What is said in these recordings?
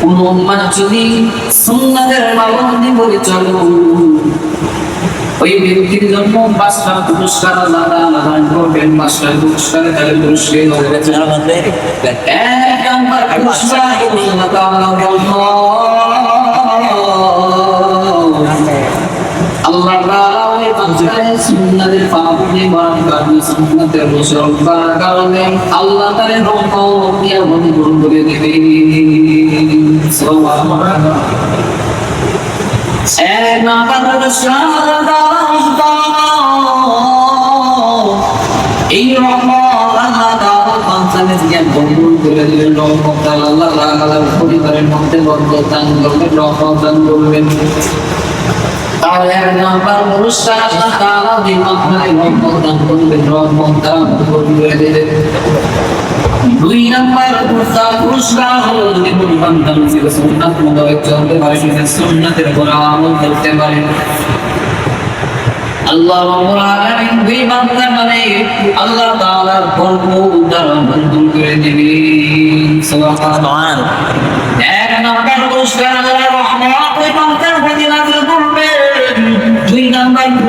কোন উম্মাদ যদি সুন্নাতের পাবন্দি করে চলো ওই ব্যক্তির জন্য পাঁচটা পুরস্কার আলাদা আলাদা করবেন পাঁচটা পুরস্কার তাহলে পুরস্কার এক নম্বর পুরস্কার তাআলা বলল আল্লাহ এই বান্দারে জ্ঞান বন্ধুর করে পরিবারের মধ্যে বরকত দান করবেন রহমত দান করবেন তাহলে এক নাম্বার পুরস্কার আল্লাহ তাআলা দান রহমত দান দুই নাম্বার পুরস্কার পুরস্কার হলো যদি কোনো বান্দা নিজের সুন্নাত মোতাবেক চলতে পারে নিজের সুন্নাতের উপর আমল করতে পারে। আল্লাহ রাব্বুল আলামিন দুই বান্দা মানে আল্লাহ তাআলার বরকত দ্বারা মঞ্জুর করে দিবেন। সুবহানাল্লাহ। এক নাম্বার পুরস্কার আল্লাহ রহমত ওই বান্দার প্রতি নাযিল করবেন দুই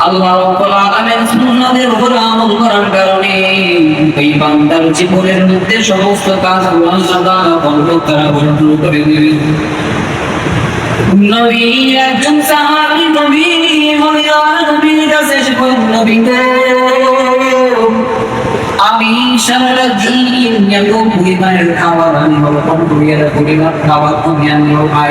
আল্লাহ রাব্বুল আমি খাবার আমি খাবার আমি খাই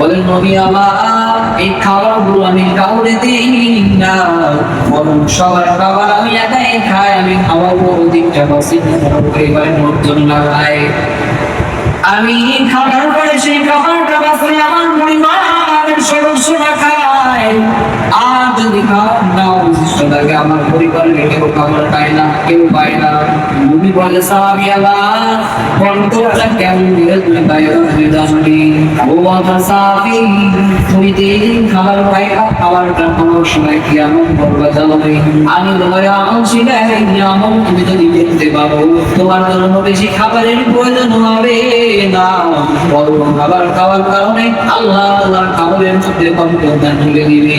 বলেন নবী আমার, এই খাবারগুলো আমি কাউরে দিই না। বরং সবার খাবার আমি একাই খাই, আমি খাওয়াবো বড় দিকটা পছন্দ পরিবারের লোকজন লাগাই আমি খাবার পরে সেই খাবারটা বাসে আমার পরিবারের সদস্যরা খায় আর যদি খাবার না অবশিষ্ট থাকে আমার পরিবারের কেউ খাবার পায় না, কেউ পায় না। তুমি বলে আল্লাহ আমি তোমার দেখতে পারো, তোমার জন্য বেশি খাবারের প্রয়োজন হবে না। বড় খাবার খাওয়ার কারণে আল্লাহ খাবারের মধ্যে কম্পিউটার তুলে দিবে।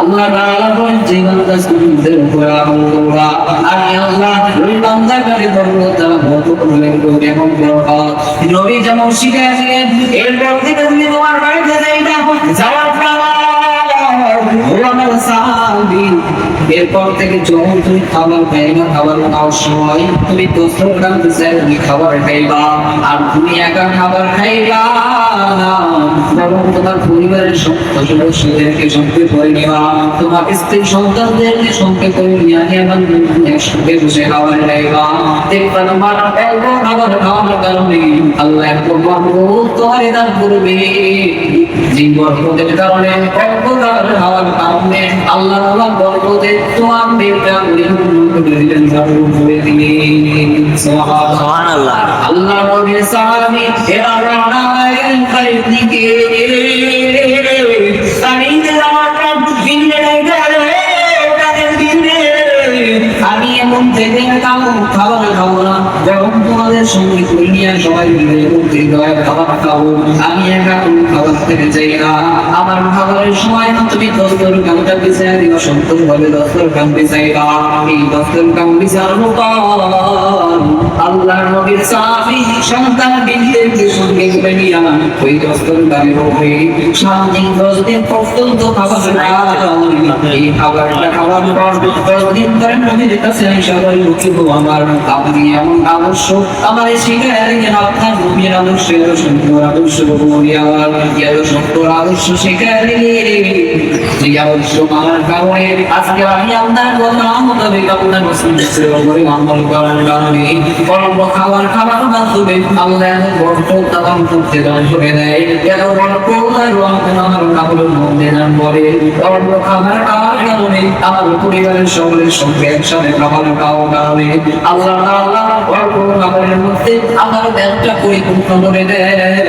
আল্লাহ খেয়াল আসে নিচে শিরি সোনা শিরে শান্তা নিকুদল জানাম তালা আল্লাহ তাআলা বান্দা সুন্দর করে আমল করবা আমি আল্লাহ ওই বান্দাকে বরকত ভোগ করলেন এবং বরকত। নবী যেমন শিখিয়েছিলেন এরপর থেকে তুমি তোমার বাড়িতে যাইবা, যাওয়ার পর আমার সাহাবী এরপর থেকে যখন তুমি খাবার খাইবা, খাবার খাওয়ার সময় তুমি দোস্তর কাছে চাই তুমি খাবার খাইবা। আর তুমি একা খাবার খাইবা বরং তোমার পরিবারের সদস্যদেরকে সঙ্গে করে নেওয়া তোমার স্ত্রী সন্তানদেরকে সঙ্গে করে নিয়ে এবং একসঙ্গে বসে খাবার খাইবা। দেখবা তোমার খাবার খাওয়ার কারণে আল্লাহ এক বরকত তোমার দান করবে। যে বরকতের কারণে খাবার খাওয়ার কারণে আল্লাহ আল্লাহ বরকতে আল্লাহ সাহাবী এরা রওনা হলেন আমি এমন থেকে খাব খাবার খাব না। যখন তোমাদের সঙ্গে করে সবাই মিলে মুক্তি দয়া খাবার খাব, আমি একা কোনো খাবার থেকে চাই না। আমার খাবারের সময় তুমি দস্তর কামটা পিছিয়ে দিও সন্তোষ ভাবে দস্তর কাম পিছাই না এই দস্তর কাম পিছানো আল্লাহ নবীর সাহাবী সন্তান বিনতে সঙ্গে করে নিয়ে ওই দস্তর কামে হবে সাত দিন দশ দিন পর্যন্ত খাবার না এই খাবারটা খাওয়ার পর দশ দিন ধরে নবীর কাছে সবাই উঠিব আমার আপনি এমন আবশ্যক আমার শিখায় আপনার নবীর আদর্শ, এত সুন্দর আদর্শ বলি আমার এত সুন্দর আদর্শ শিখায় যে আদর্শ আমার কারণে। আজকে আমি আপনার কথা মোতাবেক আপনার মুসলিম করে আমল করার কারণে কর্ম খাবার খাবার মাধ্যমে আল্লাহ এত বরকত আর আমার কাপড়ের মধ্যে দান খাবার খাওয়ার কারণে আমার পরিবারের সকলের সঙ্গে একসাথে আল্লাহ আল্লাহ আমার ব্যবসা পরিপূর্ণ করে দেয়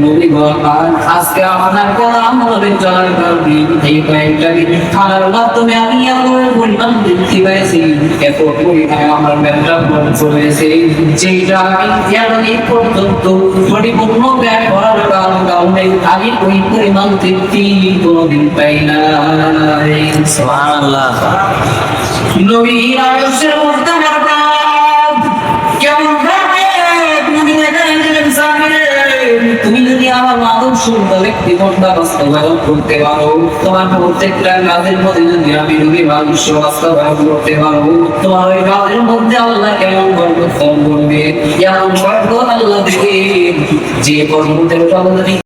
নবী বলেন, আজকে আপনার কথা আমলে চলার কারণে এই কয়েকটা দিন খানার মাধ্যমে আমি আমার পরিমাণ বৃদ্ধি পেয়েছি। এত পরিমাণে আমার ব্যবসা বন্ধ যেটা আমি এতদিন পর্যন্ত পরিপূর্ণ ব্যয় করার কারণে আমি ওই পরিমাণ তৃপ্তি কোনোদিন পাই না। সুবহানাল্লাহ। নবীর আয়ুষের মধ্যে বরকত কেমন ভাবে তুমি দেখেন সামনে তুমি যদি আমার মাদক শুদ্ধ জীবনটা বাস্তবায়ন করতে পারো, তোমার প্রত্যেকটা কাজের মধ্যে যদি আমি যদি মানুষ বাস্তবায়ন করতে পারো, তোমার ওই কাজের মধ্যে আল্লাহ কেমন বরকত করবে? এমন গর্ব আল্লাহ দেবে যে বরকতের